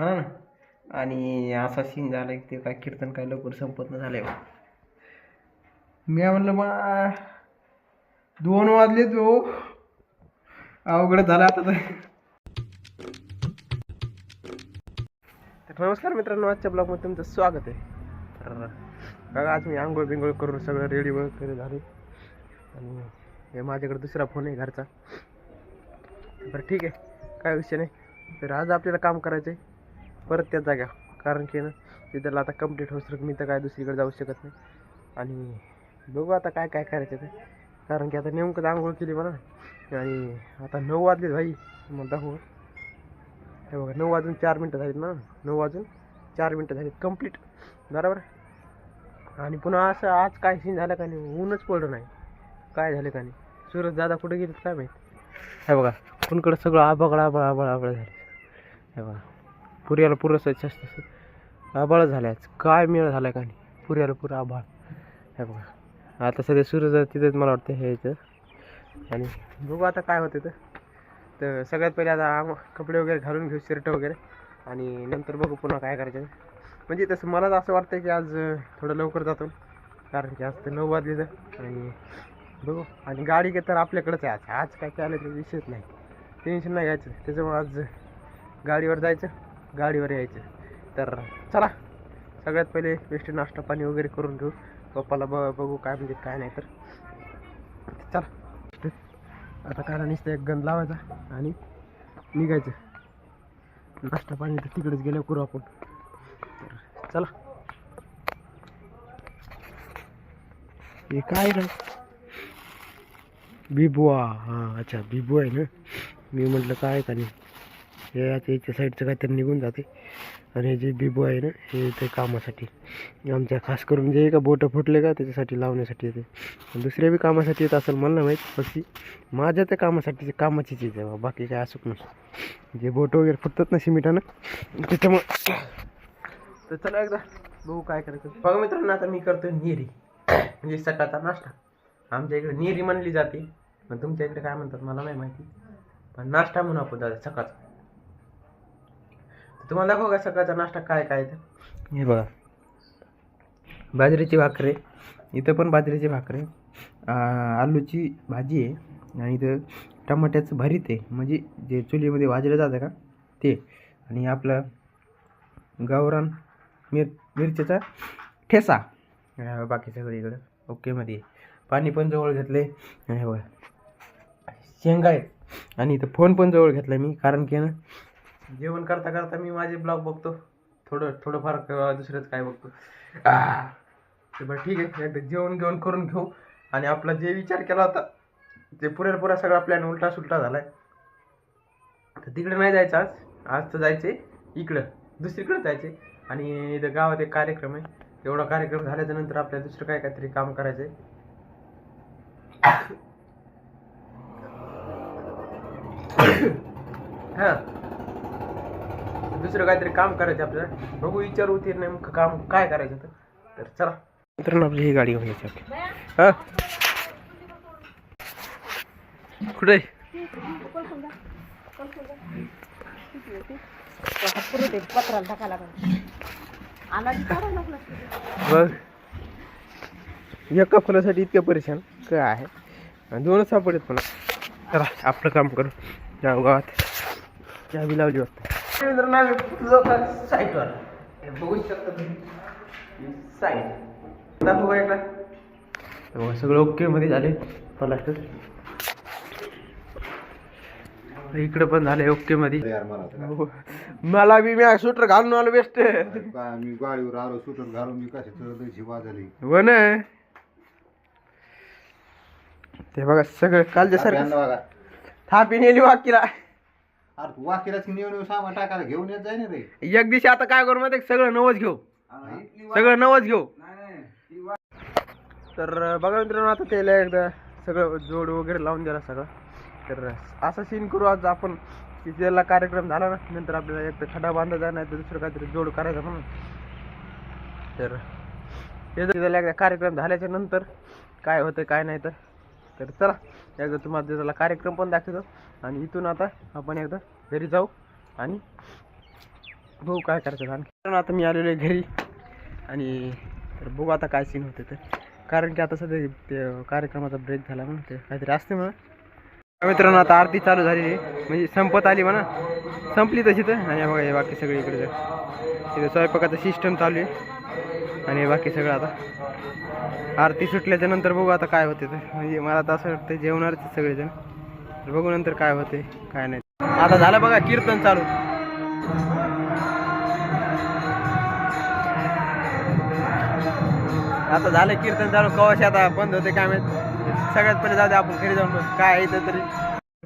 हां ना. आणि असा सीन झाला की ते काय कीर्तन काय लवकर संपत न झालंय मी म्हणलं मग दोन वाजले तो अवघड झाला आता तर. तर नमस्कार मित्रांनो आजच्या ब्लॉगमध्ये तुमचं स्वागत आहे. तर बघा आज मी आंघोळ बिंघोळ करून सगळं रेडी वगैरे झाले. आणि हे माझ्याकडे दुसरा फोन आहे घरचा. बरं ठीक आहे काय विषय नाही. तर आज आपल्याला काम करायचं आहे परत त्या जागा. कारण की ना तिथं आता कंप्लीट होत मी तर काय दुसरीकडे जाऊ शकत नाही. आणि बघू आता काय काय करायचं ते. कारण की आता नेमकं आंघोळ केली मला आणि आता नऊ वाजले भाई मग दाखवू हे बघा नऊ वाजून चार मिनटं झालीत ना. नऊ वाजून चार मिनटं झालीत कंप्लीट बरोबर? आणि पुन्हा असं आज काय सीन झालं का नाही ऊनच पडलं नाही. काय झालं का नाही? सूरज दादा कुठे गेलेत काय माहीत? हे बघा कुणकडं सगळं आबागळ आबळ आबळ आबळ झालं. हे बघा. पुऱ्याला पुरं असतं आबाळ झालं आज. काय मेळ झाला का नाही? पुऱ्याला पुरं आभाळ. हे बघा. आता सध्या झालं तिथेच मला वाटतं हे यायचं आणि बघू आता काय होतं तर तर सगळ्यात पहिले आता कपडे वगैरे घालून घेऊ शर्ट वगैरे. आणि नंतर बघू पुन्हा काय करायचं. म्हणजे तसं मला तर असं वाटतं की आज थोडं लवकर जातो. कारण की आज तर नऊ वाजले तर आणि बघू. आणि गाडी तर आपल्याकडंच आहे. आज आज काय काय आलं तर विषयच नाही. टेन्शन नाही घ्यायचं. त्याच्यामुळे आज गाडीवर जायचं. गाडीवर यायचं. तर चला सगळ्यात पहिले बेस्ट नाश्ता पाणी वगैरे करून घेऊ. पप्पाला ब बघू काय म्हणजे काय नाही तर. चला. आता काय नुसतं एक गंध लावायचा आणि निघायचं. नाश्ता पाणी तर तिकडेच गेलं करू आपण. तर चला. हे काय ना बिबुआ. हां अच्छा बिबू आहे ना? मी म्हटलं काय का नाही? हे आता याच्या साईडचं काहीतरी निघून जाते. आणि हे जे बिबू आहे ना हे ते कामासाठी. आमच्या खास करून जे का बोटं फुटले का त्याच्यासाठी लावण्यासाठी येते. आणि दुसऱ्या बी कामासाठी येत असेल मला नाही माहीत फक्त माझ्या त्या कामासाठी कामाची चीज आहे बाकी काय असुक नसतं. जे बोट वगैरे फुटतात ना सिमिटानं त्याच्यामुळे तर चला एकदा बघू काय करायचं. बघा मित्रांनो आता मी करतो नेरी म्हणजे सकाळचा नाश्ता. आमच्या इकडे नेरी म्हणली जाते. पण तुमच्या इकडे काय म्हणतात मला नाही माहिती. पण नाश्ता म्हणून आपण दादा सकाळचा. तुम्हाला दाखव का सकाळचा नाश्ता काय काय? आहे ते हे बघा. बाजरीची भाकरी. इथं पण बाजरीची भाकरी. आलूची भाजी आहे. आणि इथं टमाट्याचं भरीत आहे. म्हणजे जे चुलीमध्ये भाजलं जातं का ते. आणि आपलं गावरान मिर मिरचीचा ठेसा. बाकी सगळं इकडं ओकेमध्ये पाणी पण जवळ घेतलं आणि हे बघा. शेंगा आहेत. आणि इथं फोन पण जवळ घेतला मी. कारण की ना जेवण करता करता मी माझे ब्लॉग बघतो. थोडं थोडंफार दुसरंच काय बघतो. तर बरं ठीक आहे. एकदा जेवण घेऊन करून घेऊ. आणि आपला जे विचार केला होता ते पुरेल पुरा सगळा प्लॅन उलटा सुलटा झालाय. तर तिकडे नाही जायचं आज. आज तर जायचे इकडं. दुसरीकडे जायचे आणि इथं गावात एक कार्यक्रम आहे. एवढा कार्यक्रम झाल्याच्यानंतर आपल्याला दुसरं काय काहीतरी काम करायचं आहे हां. दुसरं काहीतरी काम करायचं आपल्याला. बघू विचारू ते नेमकं काम काय करायचं तर तर चला. मित्रांनो आपली ही गाडी घ्यायची आपली. हा? कुठे आला बघ. एका फुलासाठी इतकं परेशान काय आहे? दोनच सापडत पण चला आपलं काम करू. जाऊ गावात चावी लावली वाटतं. साईटवर बघू शकता तुम्ही साईट दाखवू एकदा तेव्हा सगळं ओके मध्ये झाले. प्लास्टर इकडे पण झाले ओके मध्ये. तयार मला. मला बी मी शूटर घालून आलो बेस्ट काय मी गाडीवर आलो सुटर घालून मी कशी तर शिवा झाली हो ना. ते बघा सगळं कालच्या सारखं बघा. थापी नेली वाकीला. अरे तू वाकीलाच नेऊन येऊन सामान टाकायला घेऊन येत जाय ना रे. एक दिवशी आता काय करू माहिती सगळं नवच घेऊ. सगळं नवच घेऊ. तर बघा मित्रांनो आता त्याला एकदा सगळं जोड वगैरे लावून दिला सगळं. तर असा सीन करू आज आपण की त्याला कार्यक्रम झाला ना नंतर आपल्याला एक तर खडा बांधायचा नाही तर दुसरं काहीतरी जोड करायचा म्हणून. तर त्याला एकदा कार्यक्रम झाल्याच्यानंतर काय होतं काय नाही तर. तर चला एकदा तुम्हाला त्याला कार्यक्रम पण दाखवतो. आणि इथून आता आपण एकदा घरी जाऊ आणि बघू काय करायचं कारण आता मी आलेलो आहे घरी आणि तर बघू आता काय सीन होते तर कारण की आता सध्या ते कार्यक्रमाचा ब्रेक झाला म्हणून ते काहीतरी असते म्हणा मित्रांनो आता आरती चालू झालेली आहे. म्हणजे संपत आली म्हणा. संपली तशी तर. आणि बघा हे बाकी सगळी इकडे तिथे स्वयंपाकाचं सिस्टम चालू आहे. आणि बाकी सगळं आता आरती सुटल्याच्या नंतर बघू आता काय होते ते. म्हणजे मला आता असं वाटतं जेवणारच सगळेजण. तर बघू नंतर काय होते काय नाही. आता झालं बघा कीर्तन चालू. आता झालं कीर्तन चालू. कवाशी आता बंद होते काय माहीत. सगळ्यात पहिले जाऊ दे आपण घरी जाऊन काय आहे तरी.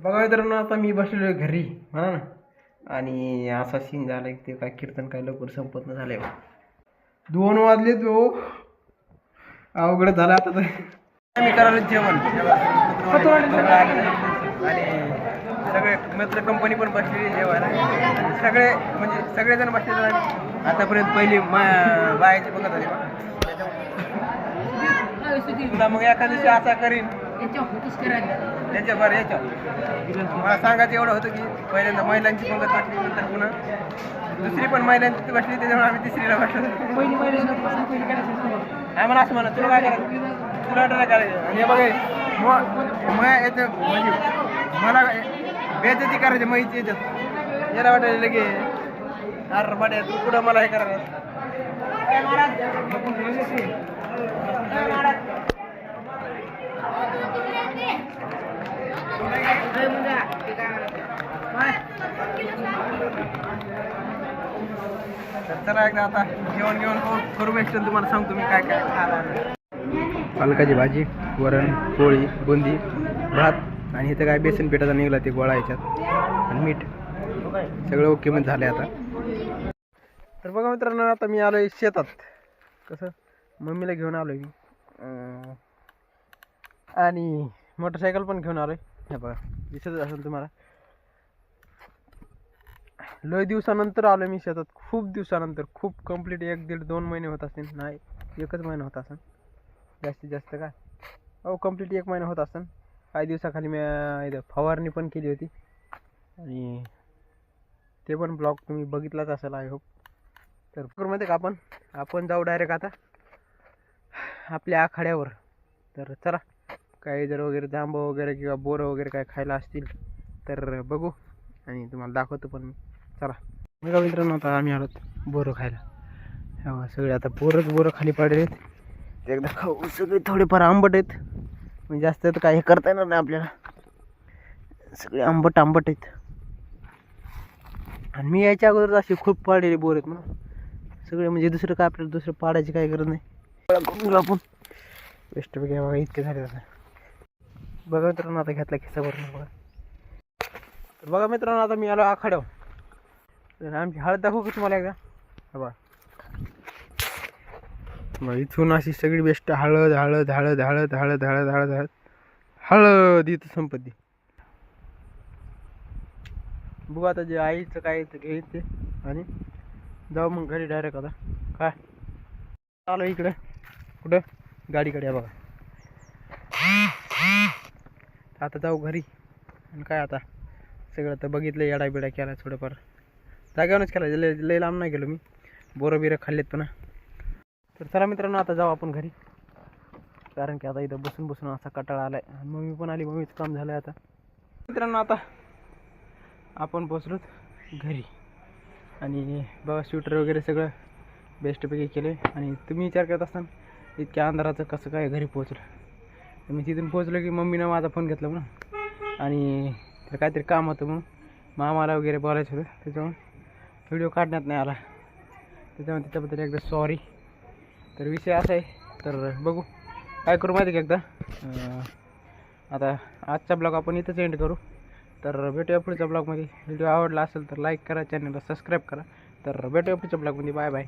बघा मित्रांनो आता मी बसलेलो घरी. म्हणा ना आणि असा सीन झाला की ते काय कीर्तन काय लवकर संपत न झालंय. दोन वाजले तो. अवघड झालं आता तर. मी करायला जेवण. आणि सगळे मित्र कंपनी पण बसलेली जेवायला. आणि सगळे म्हणजे सगळेजण बसलेले आहेत. आतापर्यंत पहिली मा बायाची बघत आली. तुला मग एका दिवशी असा करीन. याच्या बरं याच्या मला सांगायचं एवढं होतं की पहिल्यांदा महिलांची पंगत बसली नंतर पुन्हा दुसरी पण महिलांची बसली त्याच्यामुळे आम्ही तिसरीला बसलो काय म्हणा असं म्हणा तुला काय करायचं? तुला ट्राय करायचं? आणि हे बघ हे, म- म याचं म्हणजे मला बेजती करायची माहिती याच्यात. याला वाटायला की अरे बड्या तू कुठं मला हे करायला? चला एकदा आता जेवण घेऊन करू- करू तुम्हाला सांगतो मी काय काय पालकाची भाजी वरण पोळी बुंदी भात आणि इथं काय बेसन पिठाचा निघला ते गोळा याच्यात आणि मीठ. सगळं ओके मध्ये झालं आता. तर बघा मित्रांनो आता मी आलो शेतात. कसं? मम्मीला घेऊन आलो मी. आणि मोटरसायकल पण घेऊन आलोय. हे बघा दिसत असेल तुम्हाला. लय दिवसानंतर आलो मी शेतात. खूप दिवसानंतर खूप कंप्लीट एक दीड दोन महिने होत असतील. नाही एकच महिना होत असेल जास्तीत जास्त काय अहो कंप्लीट एक महिना होत असेल काही दिवसाखाली मी इथं फवारणी पण केली होती. आणि ते पण ब्लॉग तुम्ही बघितलाच असेल आय होप तर माहिती का आपण आपण जाऊ डायरेक्ट आता. आपल्या आखाड्यावर. तर चला. काही जर वगैरे जांब वगैरे किंवा बोरं वगैरे काय खायला असतील तर बघू आणि तुम्हाला दाखवतो पण मी. चला. बघा मित्रांनो आता आम्ही आलो बोरं खायला. सगळे आता बोरंच बोरं खाली पडले आहेत एकदा खाऊ सगळे थोडेफार आंबट आहेत. म्हणजे जास्त तर काही करता येणार नाही आपल्याला. सगळे आंबट आंबट आहेत. आणि मी यायच्या अगोदर असे खूप पाडलेले बोर आहेत म्हणून. सगळे म्हणजे दुसरं काय आपल्याला दुसरं पाडायची काही गरज नाही. आपण. वेस्ट बघा बघा इतके झाले आता. बघा मित्रांनो आता घेतला खिस्सा भरून बघा. तर बघा मित्रांनो आता मी आलो आखाड्यावर. तर आमची हळद दाखवू का तुम्हाला एकदा? बघा. मग इथून अशी सगळी बेस्ट हळद हळद हळद हळद हळद हळद हळद हळद. हळद इथं संपत्ती. बघू आता जे आईचं काय ते घेईल ते आणि जाऊ मग घरी डायरेक्ट आता. काय? चालू इकडे. कुठं? गाडीकडे बघा. तर आता जाऊ घरी. आणि काय आता? सगळं तर बघितलं येडा बिडा केला थोडंफार. जाग्यावरच केला लय लय लांब नाही गेलो मी. बोरं बिरं खाल्लेत पण. तर चला मित्रांनो आता जाऊ आपण घरी. कारण की आता इथं बसून बसून असा कटाळा आला आणि मम्मी पण आली मम्मीचं काम झालंय आता. मित्रांनो आता आपण पोचलोत घरी. आणि बघा स्वेटर वगैरे सगळं बेस्टपैकी केले आणि तुम्ही विचार करत असताना इतक्या अंधाराचं कसं काय घरी पोचलं मी तिथून पोचलो की मम्मीनं माझा फोन घेतला म्हणून. आणि तर काहीतरी काम होतं म्हणून. मामाला वगैरे बोलायचं होतं त्याच्यामुळे व्हिडिओ काढण्यात नाही आला. त्याच्यामुळे त्याच्याबद्दल एकदा सॉरी तर विषय असा आहे. तर बघू. काय करू माहिती का एकदा? आता आजचा ब्लॉग आपण इथंच एंड करू. तर भेटूया पुढच्या ब्लॉगमध्ये व्हिडिओ आवडला असेल तर लाईक करा चॅनलला सबस्क्राईब करा. तर भेटूया पुढच्या ब्लॉगमध्ये बाय बाय